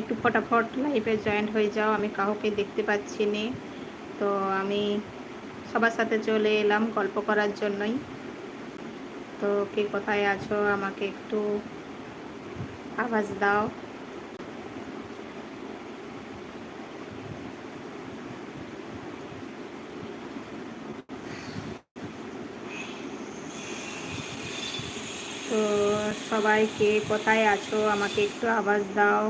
একটু ফটাফট লাইভে জয়েন্ট হয়ে যাও, আমি কাউকে দেখতে পাচ্ছি নি। তো আমি সবার সাথে চলে এলাম গল্প করার জন্যই। তো কে কোথায় আছো, আমাকে একটু আওয়াজ দাও। তো সবাই কে কোথায় আছো, আমাকে একটু আওয়াজ দাও।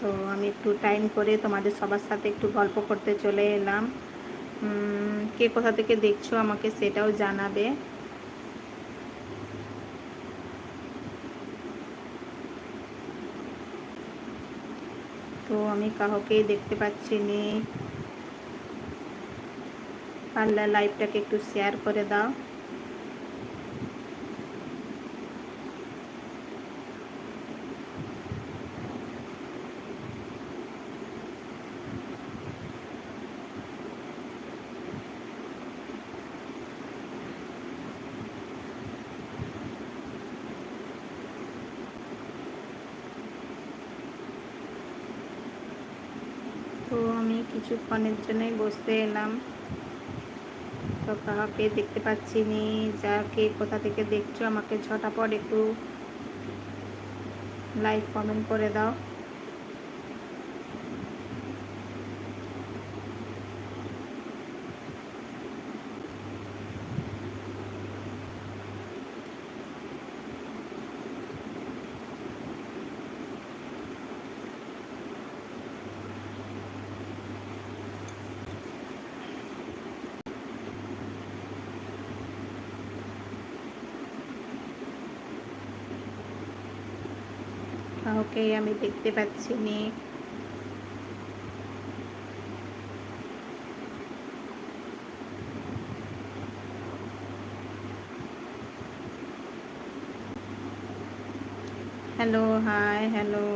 তো আমি একটু টাইম করে তোমাদের সবার সাথে একটু গল্প করতে চলে এলাম। কে কোথা থেকে দেখছ আমাকে সেটাও জানাবে। তো আমি কাউকেই দেখতে পাচ্ছি নি। পারলে লাইভটাকে একটু শেয়ার করে দাও তো আমি কিছুক্ষণের জন্যই বসতে এলাম। তো কাহাকে দেখতে পাচ্ছি নি যাকে কোথা থেকে দেখছ, আমাকে ছটা পর একটু লাইক কমেন্ট করে দাও। কাউকে আমি দেখতে পাচ্ছি নি। Hello, hi, hello.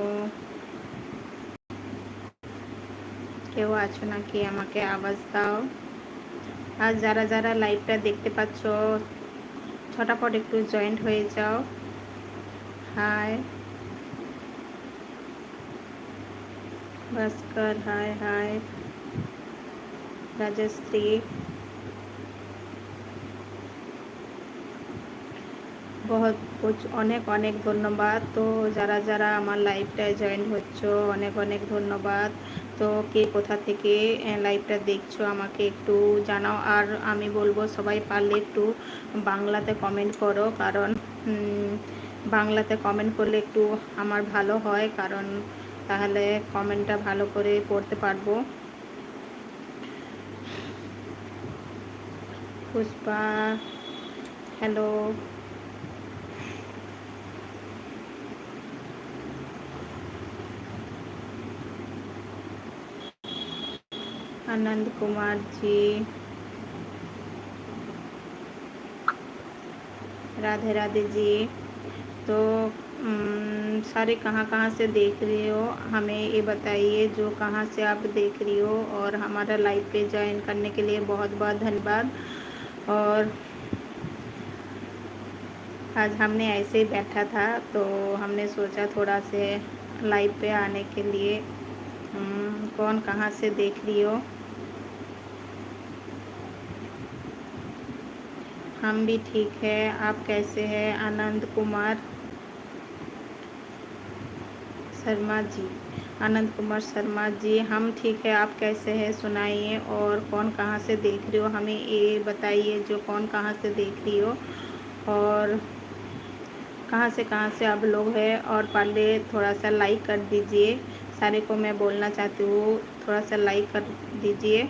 কেউ আছো নাকি? আমাকে আওয়াজ দাও। আর যারা যারা লাইভটা দেখতে পাচ্ছ ছটাপট একটু জয়েন্ট হয়ে যাও। Hi. Bhaskar hi hi Rajashri বহুত অনেক অনেক ধন্যবাদ। তো যারা যারা আমার লাইভটায় জয়েন হচ্ছ, অনেক অনেক ধন্যবাদ। তো কে কোথা থেকে লাইভটা দেখছ আমাকে একটু জানাও। আর আমি বলব, সবাই পারলে একটু বাংলাতে কমেন্ট করো, কারণ বাংলাতে কমেন্ট করলে একটু আমার ভালো হয়, কারণ তাহলে কমেন্টটা ভালো করে পড়তে পারবো পুষ্পা হ্যালো आनंद कुमार जी राधे राधे जी तो सारे कहाँ कहाँ से देख रही हो? हमें ये बताइए, जो कहाँ से आप देख रही हो? और हमारा लाइव पे ज्वाइन करने के लिए बहुत बहुत धन्यवाद। और आज हमने ऐसे ही बैठा था तो हमने सोचा थोड़ा से लाइव पे आने के लिए कौन कहाँ से देख रही हो? हम भी ठीक है। आप कैसे हैं? आनंद कुमार? शर्मा जी, आनंद कुमार शर्मा जी, हम ठीक है, आप कैसे हैं? सुनाइए और कौन कहाँ से देख रही हो? हमें ये बताइए जो कौन कहाँ से देख रही हो और कहाँ से कहाँ से आप लोग हैं और पहले थोड़ा सा लाइक कर दीजिए। सारे को मैं बोलना चाहती हूँ, थोड़ा सा लाइक कर दीजिए।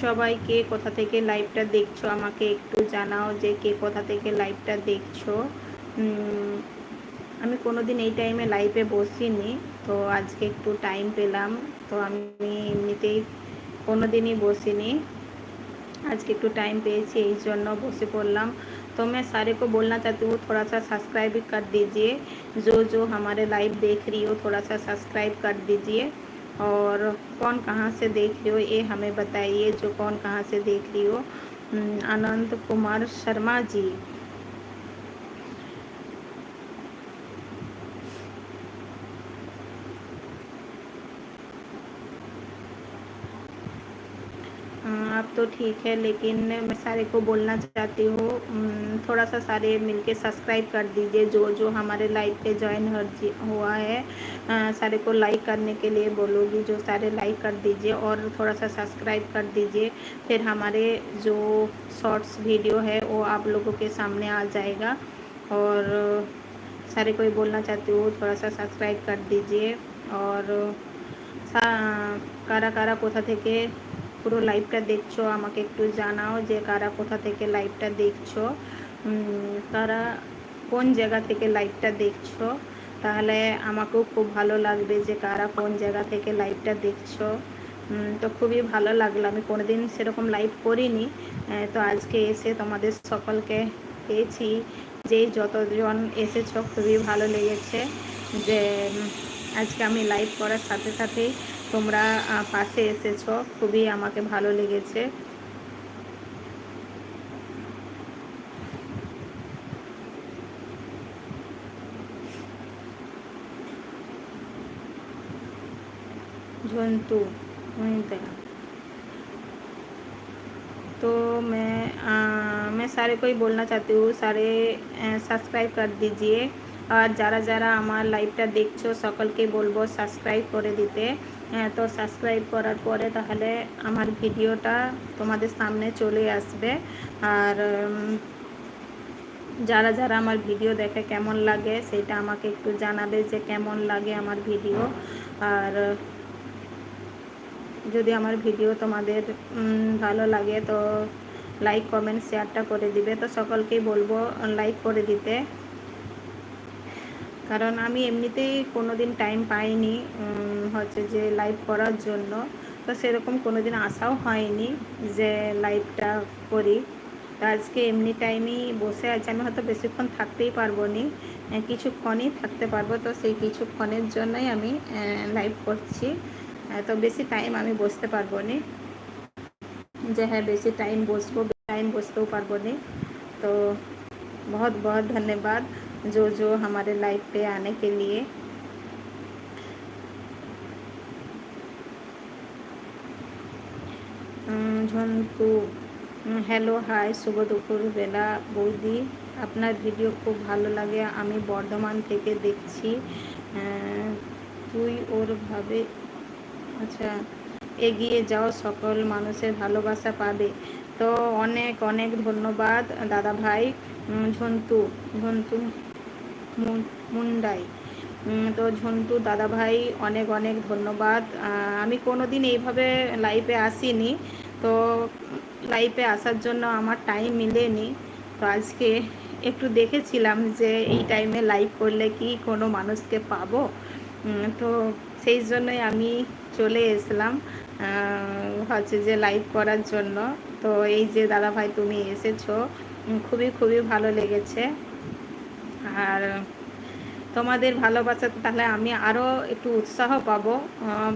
সবাই কে কোথা থেকে লাইভটা দেখছো আমাকে একটু জানাও যে কে কোথা থেকে লাইভটা দেখছো আমি কোনো দিন এই টাইমে লাইভে বসিনি তো আজকে একটু টাইম পেলাম তো আমি এমনিতেই কোনো দিনই বসিনি আজকে একটু টাইম পেয়েছি এই জন্য বসে পড়লাম তো तो मैं सारे को बोलना चाहती हूँ थोड़ा सा सब्सक्राइब भी कर दीजिए जो जो हमारे लाइव देख रही हो थोड़ा सा सब्सक्राइब कर दीजिए और कौन कहाँ से देख रही हो, ये हमें बताइए, जो कौन कहाँ से देख रही हो। अनंत कुमार शर्मा जी। अब तो ठीक है लेकिन मैं सारे को बोलना चाहती हूँ थोड़ा सा सारे मिलके सब्सक्राइब कर दीजिए जो जो हमारे लाइव पे ज्वाइन हुआ है आ, सारे को लाइक करने के लिए बोलूँगी जो सारे लाइक कर दीजिए और थोड़ा सा सब्सक्राइब कर दीजिए फिर हमारे जो शॉर्ट्स वीडियो है वो आप लोगों के सामने आ जाएगा और सारे को बोलना चाहती हूँ थोड़ा सा सब्सक्राइब कर दीजिए और सा कारा कारा कोथा थे के পুরো লাইভটা দেখছ, আমাকে একটু জানাও যে কারা কোথা থেকে লাইভটা দেখছ। কারা কোন জায়গা থেকে লাইভটা দেখছ? তাহলে আমাকেও খুব ভালো লাগবে যে কারা কোন জায়গা থেকে লাইভটা দেখছ। তো খুবই ভালো লাগল। আমি কোনোদিন সেরকম লাইভ করিনি। তো আজকে এসে তোমাদের সকলকে পেয়েছি। যে যতজন এসেছ, খুবই ভালো লেগেছে যে আজকে আমি লাইভ করার সাথে সাথেই তোমরা পাশে এসেছ খুবই আমাকে ভালো লেগেছে झुंतू तो मैं आ, मैं सारे को ही बोलना चाहती हूँ सारे सब्सक्राइब कर दीजिए আর যারা যারা আমার লাইভটা দেখছো সকলকে বলবো সাবস্ক্রাইব করে দিতে তো সাবস্ক্রাইব করার পরে তাহলে আমার ভিডিওটা তোমাদের সামনে চলে আসবে। আর যারা যারা আমার ভিডিও দেখে কেমন লাগে সেটা আমাকে একটু জানাবে যে কেমন লাগে আমার ভিডিও। আর, যদি আমার ভিডিও তোমাদের ভালো লাগে তো লাইক কমেন্ট শেয়ারটা করে দিবে। তো সকলকেই বলব লাইক করে দিতে। কারণ আমি এমনিতেই কোনো দিন টাইম পাইনি হচ্ছে যে লাইভ করার জন্য। তো সেরকম কোনো দিন আসাও হয়নি যে লাইভটা করি। তো আজকে এমনি টাইমেই বসে আছে। আমি হয়তো বেশিক্ষণ থাকতেই পারব নি কিছুক্ষণই থাকতে পারব। তো সেই কিছুক্ষণের জন্যই আমি লাইভ করছি। তো বেশি টাইম আমি বসতে পারব নি। যে হ্যাঁ বেশি টাইম বসবো টাইম বসতেও পারব নি। তো বহুত বহুত ধন্যবাদ। जो जो हमारे लाइव पे आने के लिए ঝন্টু হ্যালো হাই শুভ দুপুরবেলা বৌদি আপনার ভিডিও খুব ভালো লাগে আমি বর্ধমান থেকে দেখছি তুই ওর ভাবে আচ্ছা এগিয়ে যাও সকল মানুষের ভালোবাসা পাবে তো অনেক অনেক ধন্যবাদ দাদা ভাই ঝন্টু ঝন্টু মুন্ডাই। তো ঝন্টু দাদাভাই, অনেক অনেক ধন্যবাদ। আমি কোনো দিন এইভাবে লাইফে আসিনি। তো লাইফে আসার জন্য আমার টাইম মিলেনি। তো আজকে একটু দেখেছিলাম যে এই টাইমে লাইভ করলে কি কোনো মানুষকে পাবো? তো সেই জন্যই আমি চলে এসলাম। হচ্ছে যে লাইভ করার জন্য। তো এই যে দাদাভাই তুমি এসেছ খুবই খুবই ভালো লেগেছে। আর তোমাদের ভালোবাসাতে তাহলে আমি আরও একটু উৎসাহ পাবো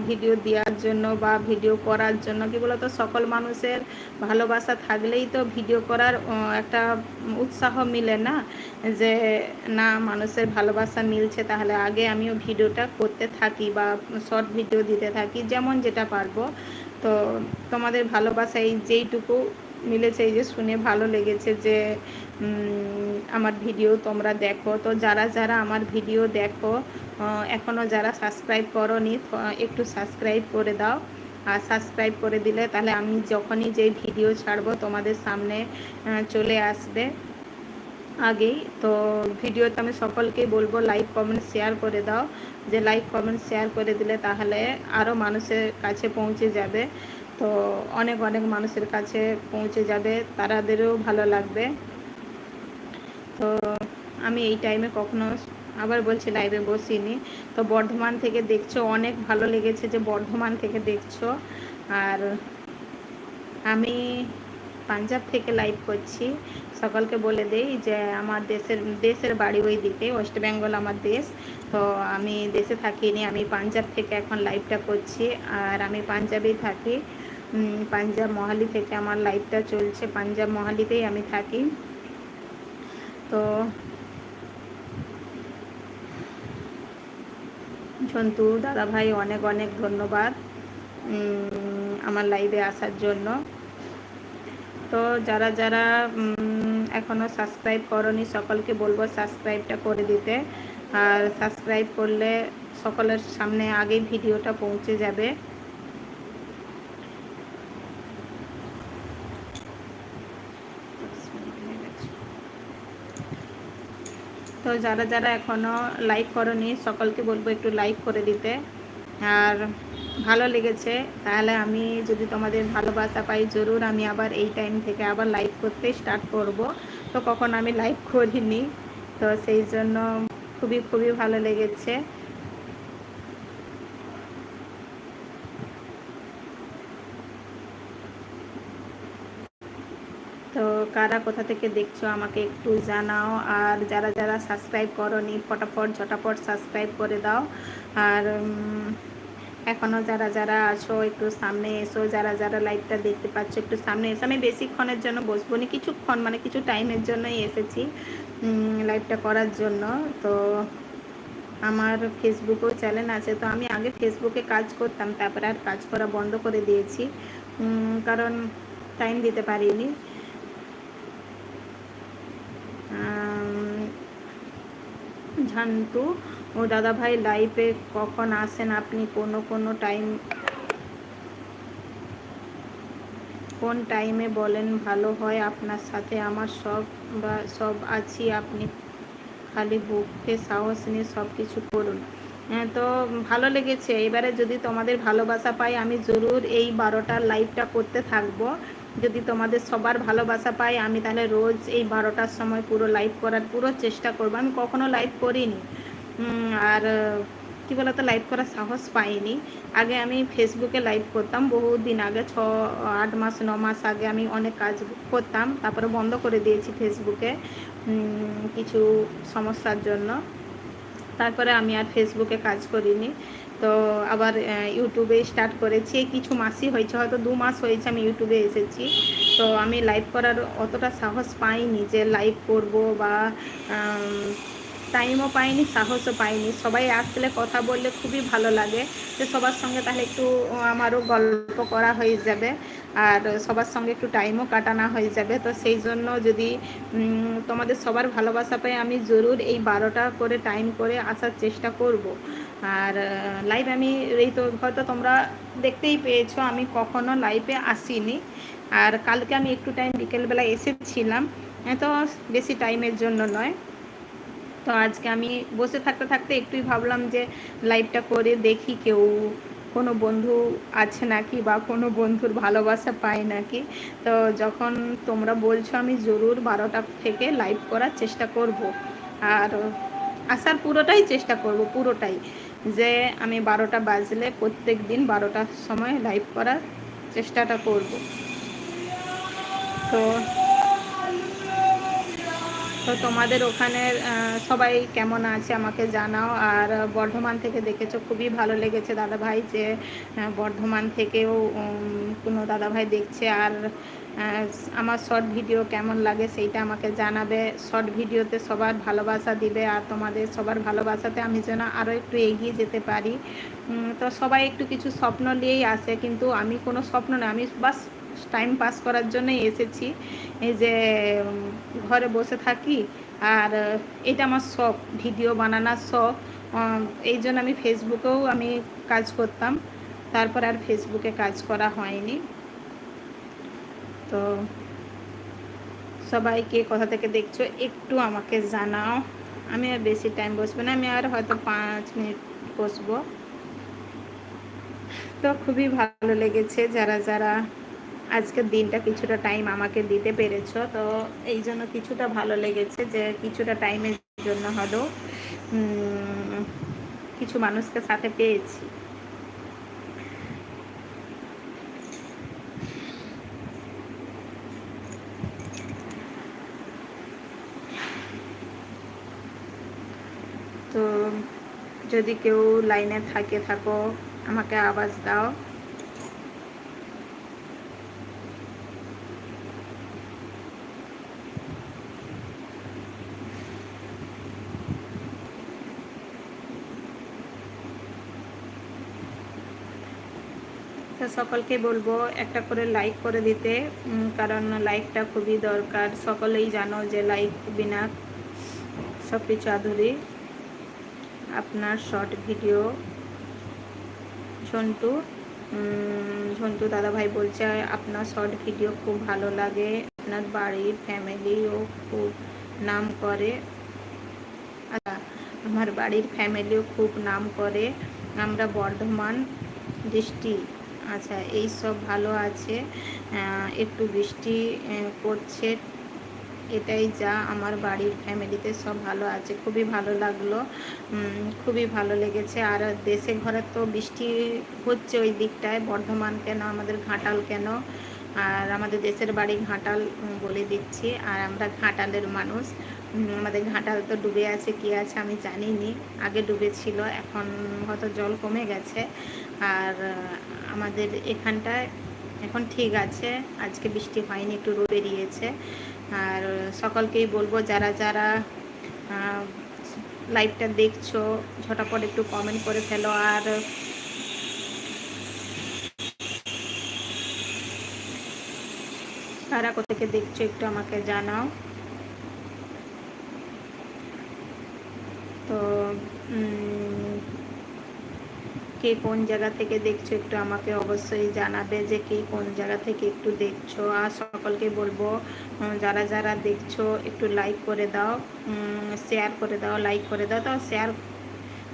ভিডিও দেওয়ার জন্য বা ভিডিও করার জন্য। কি বলতো? সকল মানুষের ভালোবাসা থাকলেই তো ভিডিও করার একটা উৎসাহ মিলে না? যে না, মানুষের ভালোবাসা মিলছে, তাহলে আগে আমিও ভিডিওটা করতে থাকি বা শর্ট ভিডিও দিতে থাকি, যেমন যেটা পারব। তো তোমাদের ভালোবাসা এই যেইটুকু মিলেছে, এই যে শুনে ভালো লেগেছে যে আমার ভিডিও তোমরা দেখো। তো যারা যারা আমার ভিডিও দেখো এখনও যারা সাবস্ক্রাইব করনি একটু সাবস্ক্রাইব করে দাও। আর সাবস্ক্রাইব করে দিলে তাহলে আমি যখনই যে ভিডিও ছাড়বো তোমাদের সামনে চলে আসবে। আগেই তো ভিডিওতে আমি সকলকেই বলব লাইক কমেন্ট শেয়ার করে দাও। যে লাইক কমেন্ট শেয়ার করে দিলে তাহলে আরও মানুষের কাছে পৌঁছে যাবে। তো অনেক অনেক মানুষের কাছে পৌঁছে যাবে। তারাদেরও ভালো লাগবে। আমি এই টাইমে কখনো আবার বলছি লাইভে বসিনি। তো বর্ধমান থেকে দেখছ, অনেক ভালো লেগেছে যে বর্ধমান থেকে দেখছ। আর আমি পাঞ্জাব থেকে লাইভ করছি। সকলকে বলে দেই যে আমার দেশের দেশের বাড়ি ওই দিকে ওয়েস্ট বেঙ্গল আমার দেশ। তো আমি দেশে থাকিনি, আমি পাঞ্জাব থেকে এখন লাইভটা করছি। আর আমি পাঞ্জাবেই থাকি। পাঞ্জাব মহালি থেকে আমার লাইভটা চলছে। পাঞ্জাব মহালিতেই আমি থাকি। তো সন্তু দাদা ভাই অনেক অনেক ধন্যবাদ আমার লাইভে আসার জন্য। তো যারা যারা এখনও সাবস্ক্রাইব করনি, সকলকে বলব সাবস্ক্রাইবটা করে দিতে। আর সাবস্ক্রাইব করলে সকলের সামনে আগেই ভিডিওটা পৌঁছে যাবে। তো যারা যারা এখনও লাইক করনি, সকলকে বলব একটু লাইক করে দিতে। আর ভালো লেগেছে, তাহলে আমি যদি তোমাদের ভালোবাসা পাই, জরুর আমি আবার এই টাইম থেকে আবার লাইভ করতে স্টার্ট করব। তো কখন আমি লাইভ করিনি, তো সেই জন্য খুবই খুবই ভালো লেগেছে তো কারা কোথা থেকে দেখছ আমাকে একটু জানাও। আর যারা যারা সাবস্ক্রাইব করনি, ফটাফট, ঝটাফট সাবস্ক্রাইব করে দাও। আর এখনও যারা যারা আছো, একটু সামনে এসো। যারা যারা লাইভটা দেখতে পাচ্ছ, একটু সামনে এসো। আমি বেশিক্ষণের জন্য বসবো না, কিছুক্ষণ মানে কিছু টাইমের জন্যই এসেছি লাইভটা করার জন্য। তো আমার ফেসবুকেও চ্যানেল আছে। তো আমি আগে ফেসবুকে কাজ করতাম, তারপরে আর কাজ করা বন্ধ করে দিয়েছি। কারণ টাইম দিতে পারিনি। ঝান্টু, ও দাদা ভাই লাইভে কখন আসেন? আপনি কোনো কোনো টাইম কোন টাইমে বলেন ভালো হয় আপনার সাথে? আমার সব বা, সব আছি, আপনি খালি বুককে সাহস নিয়ে সব কিছু করুন। হ্যাঁ তো ভালো লেগেছে। এবারে যদি তোমাদের ভালোবাসা পাই, আমি জরুর এই বারোটার লাইভটা করতে থাকব। যদি তোমাদের সবার ভালোবাসা পাই, আমি তাহলে রোজ এই বারোটার সময় পুরো লাইভ করার পুরো চেষ্টা করব। আমি কখনো লাইভ করিনি। আর, কী বলতো লাইভ করার সাহস পাইনি। আগে আমি ফেসবুকে লাইভ করতাম। বহুদিন আগে, ছ, আট মাস, ন মাস আগে আমি অনেক কাজ করতাম। তারপরে বন্ধ করে দিয়েছি ফেসবুকে কিছু সমস্যার জন্য। তারপরে আমি আর ফেসবুকে কাজ করিনি। তো আবার ইউটিউবে স্টার্ট করেছি। কিছু মাসই হয়েছে, হয়তো দু মাস হয়েছে আমি ইউটিউবে এসেছি। তো আমি লাইভ করার অতটা সাহস পাইনি যে লাইভ করব বা টাইমও পাইনি, সাহসও পাইনি। সবাই আসলে কথা বললে খুবই ভালো লাগে যে সবার সঙ্গে তাহলে একটু আমারও গল্প করা হয়ে যাবে আর সবার সঙ্গে একটু টাইমও কাটানো হয়ে যাবে। তো সেই জন্য যদি তোমাদের সবার ভালোবাসা পাই, আমি জরুর এই বারোটা করে টাইম করে আসার চেষ্টা করব। আর লাইভ আমি এই তো হয়তো তোমরা দেখতেই পেয়েছ, আমি কখনো লাইভে আসিনি। আর কালকে আমি একটু টাইম বিকেলবেলা এসেছিলাম তো বেশি টাইমের জন্য নয়। তো আজকে আমি বসে থাকতে থাকতে একটুই ভাবলাম যে লাইভটা করে দেখি কেউ কোনো বন্ধু আছে নাকি বা কোনো বন্ধুর ভালোবাসা পায় নাকি। তো যখন তোমরা বলছো আমি জরুর বারোটা থেকে লাইভ করার চেষ্টা করব। আর আসার পুরোটাই চেষ্টা করব, পুরোটাই। যে আমি বারোটা বাজলে প্রত্যেক দিন বারোটার সময় লাইভ করার চেষ্টাটা করব। তো তো তোমাদের ওখানের সবাই কেমন আছে আমাকে জানাও। আর বর্ধমান থেকে দেখেছ, খুবই ভালো লেগেছে দাদাভাই যে বর্ধমান থেকেও কোনো দাদাভাই দেখছে। আর আমার শর্ট ভিডিও কেমন লাগে সেইটা আমাকে জানাবে। শর্ট ভিডিওতে সবার ভালোবাসা দিবে আর তোমাদের সবার ভালোবাসাতে আমি যেন আরও একটু এগিয়ে যেতে পারি। তো সবাই একটু কিছু স্বপ্ন নিয়েই আসে, কিন্তু আমি কোনো স্বপ্ন না, আমি বাস টাইম পাস করার জন্যই এসেছি। এই যে ঘরে বসে থাকি আর এটা আমার শখ, ভিডিও বানানোর শখ। এই জন্য আমি ফেসবুকেও আমি কাজ করতাম। তারপর আর ফেসবুকে কাজ করা হয়নি। তো সবাইকে কোথা থেকে দেখছ, একটু আমাকে জানাও। আমি আর বেশি টাইম বসবো না, আমি আর হয়তো পাঁচ মিনিট বসবো। তো খুবই ভালো লেগেছে, যারা যারা আজকের দিনটা কিছুটা টাইম আমাকে দিতে পেরেছ। তো এই জন্য কিছুটা ভালো লেগেছে যে কিছুটা টাইমের জন্য হলো কিছু মানুষকে সাথে পেয়েছি। তো যদি কেউ লাইনে থাকে থাকো, আমাকে আওয়াজ দাও। সকলকে বলব একটা করে লাইক করে দিতে কারণ লাইকটা খুবই দরকার। সকলেই জানো যে লাইক বিনা কিছু আধুরি। আপনার শর্ট ভিডিও ঝন্টু ঝন্টু দাদাভাই বলছে, আপনার শর্ট ভিডিও খুব ভালো লাগে। আপনার বাড়ির ফ্যামিলিও খুব নাম করে। আচ্ছা আমার বাড়ির ফ্যামিলিও খুব নাম করে। আমরা বর্ধমান ডিস্ট্রিক্ট আচ্ছা এই সব ভালো আছে। একটু বৃষ্টি পড়ছে। এটাই যা, আমার বাড়ির ফ্যামিলিতে সব ভালো আছে। খুবই ভালো লাগল। খুবই ভালো লেগেছে। আর দেশে ঘরে তো বৃষ্টি হচ্ছে ওই দিকটায়, বর্ধমান কেন, আমাদের ঘাটাল কেন? আর আমাদের দেশের বাড়ি ঘাটাল বলে দিচ্ছি। আর আমরা ঘাটালের মানুষ। আমাদের ঘাটাল তো ডুবে আছে, কি আছে আমি জানিনি। আগে ডুবেছিল, এখন হয়তো জল কমে গেছে। আর আমাদের এখানটায় এখন ঠিক আছে। আজকে বৃষ্টি হয়নি, একটু রোদ বেরিয়েছে। আর সকলকেই বলব, যারা যারা লাইভটা দেখছ, ঝটাপট একটু কমেন্ট করে ফেলো। আর কারা কোথেকে দেখছ একটু আমাকে জানাও। তো কে কোন জায়গা থেকে দেখছ একটু আমাকে অবশ্যই জানাবে যে কে কোন জায়গা থেকে একটু দেখছ। আর সকলকে বলব যারা যারা দেখছ, একটু লাইক করে দাও শেয়ার করে দাও লাইক করে দাও। তো শেয়ার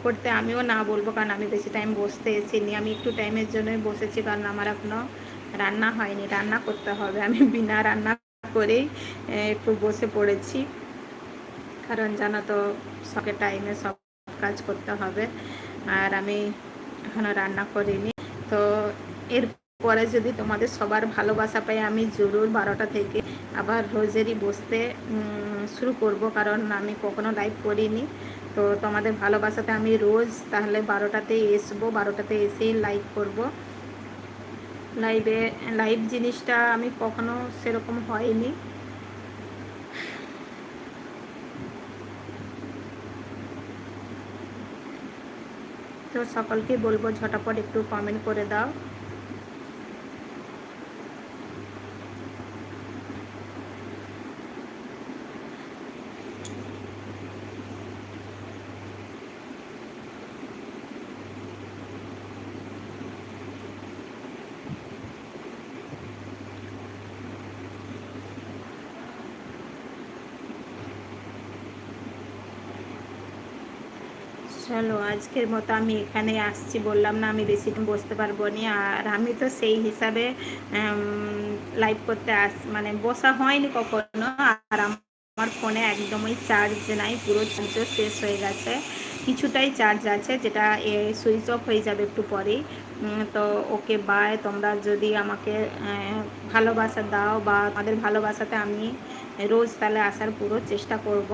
করতে আমিও না বলব, কারণ আমি বেশি টাইম বসতে এসিনি আমি একটু টাইমের জন্যই বসেছি, কারণ আমার এখনও রান্না হয়নি। রান্না করতে হবে। আমি বিনা রান্না করেই একটু বসে পড়েছি। কারণ জানো তো সকে টাইমে সব কাজ করতে হবে। আর আমি এখনও রান্না করিনি। তো এর পরে যদি তোমাদের সবার ভালোবাসা পাই, আমি জরুর বারোটা থেকে আবার রোজেরই বসতে শুরু করব, কারণ আমি কখনো লাইভ করিনি। তো তোমাদের ভালোবাসাতে আমি রোজ তাহলে বারোটাতে এসবো, বারোটাতে এসেই লাইভ করব। লাইভে লাইভ জিনিসটা আমি কখনো সেরকম হয়নি। তো সকলকে বলব ঝটাপট একটু কমেন্ট করে দাও। চলো, আজকের মতো আমি এখানে আসছি। বললাম না, আমি বেশি বসতে পারব নি। আর আমি তো সেই হিসাবে লাইভ করতে আস মানে বসা হয়নি কখনো। আর আমার ফোনে একদমই চার্জ নাই, পুরো চার্জ শেষ হয়ে গেছে। কিছুটাই চার্জ আছে, যেটা এ সুইচ অফ হয়ে যাবে একটু পরেই। তো ওকে বাই তোমরা যদি আমাকে ভালোবাসা দাও বা আমাদের ভালোবাসাতে আমি রোজ তাহলে আসার পুরো চেষ্টা করব।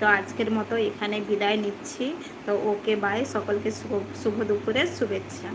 তো আজকের মতো এখানে বিদায় নিচ্ছি। তো ওকে বাই সকলকে শুভ শুভ দুপুরের শুভেচ্ছা।